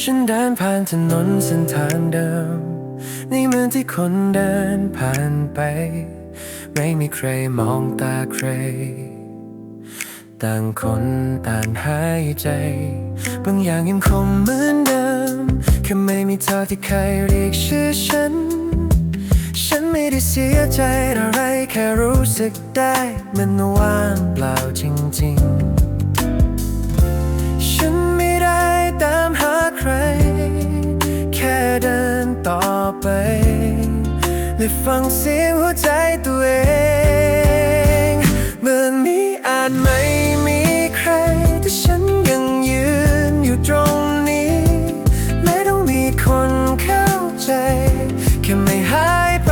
ฉันเดินผ่านถนนเส้นทางเดิม ในเมืองที่คนเดินผ่านไป ไม่มีใครมองตาใคร ต่างคนต่างหายใจ บางอย่างยังคงเหมือนเดิม แค่ไม่มีเธอที่เคยเรียกชื่อฉัน ฉันไม่ได้เสียใจอะไรแค่รู้สึกได้มันว่างเปล่าจริงๆ และฟังเสียงหัวใจตัวเองเมื่อนี้อาจไม่มีใคร แต่ฉันยังยืนอยู่ตรงนี้ ไม่ต้องมีคนเข้าใจ แค่ไม่หายไป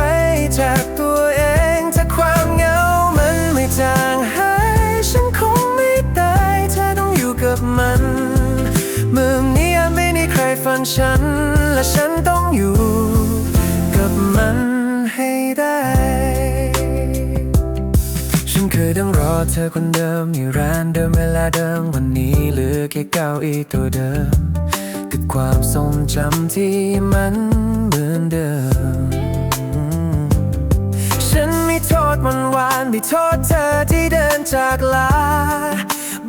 จากตัวเองถ้าความเหงามันไม่จางหาย ฉันคงไม่ตายเธอต้องอยู่กับมัน เมื่อนี้อาจไม่มีใครฟังฉัน และฉันต้องอยู่ ต้องรอเธอคนเดิมอยู่ร้านเดิมเวลาเดิมวันนี้เหลือแค่เก้าอี้ตัวเดิมกับความทรงจำที่มันเหมือนเดิม ฉันไม่โทษมันวานไม่โทษเธอที่เดินจากลา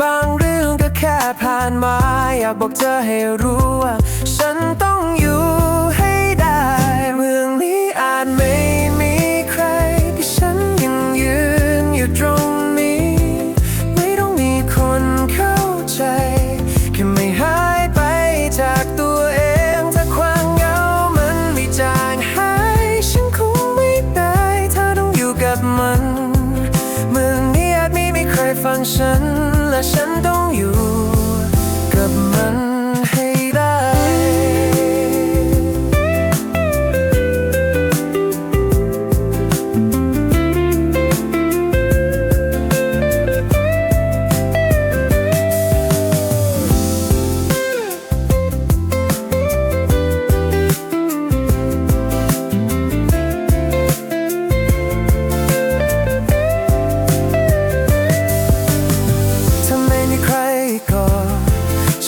บางเรื่องก็แค่ผ่านมา อยากบอกเธอให้รู้ว่า ฉันต้องอยู่ให้ได้ เมืองนี้อาจไม่ มีใครฟัง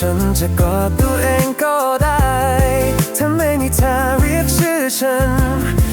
ฉันจะกอดตัวเองก็ได้ ถ้าไม่มีเธอเรียกชื่อฉัน